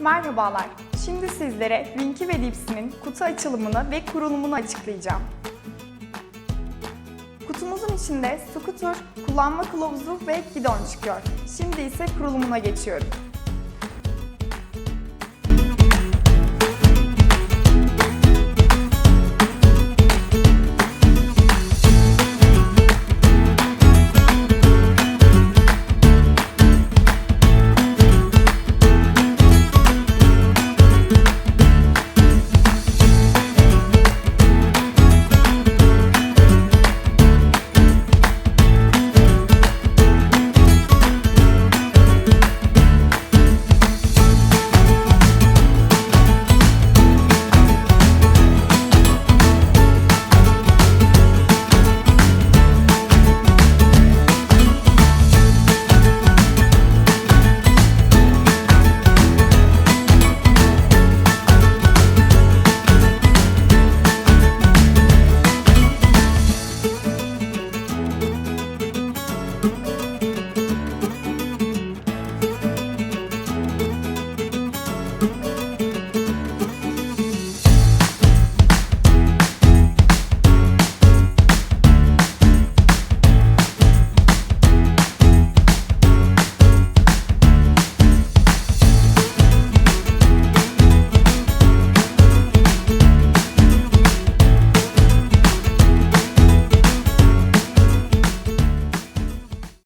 Merhabalar. Şimdi sizlere Winky ve Dipsy'nin kutu açılımını ve kurulumunu açıklayacağım. Kutumuzun içinde scooter, kullanma kılavuzu ve gidon çıkıyor. Şimdi ise kurulumuna geçiyorum.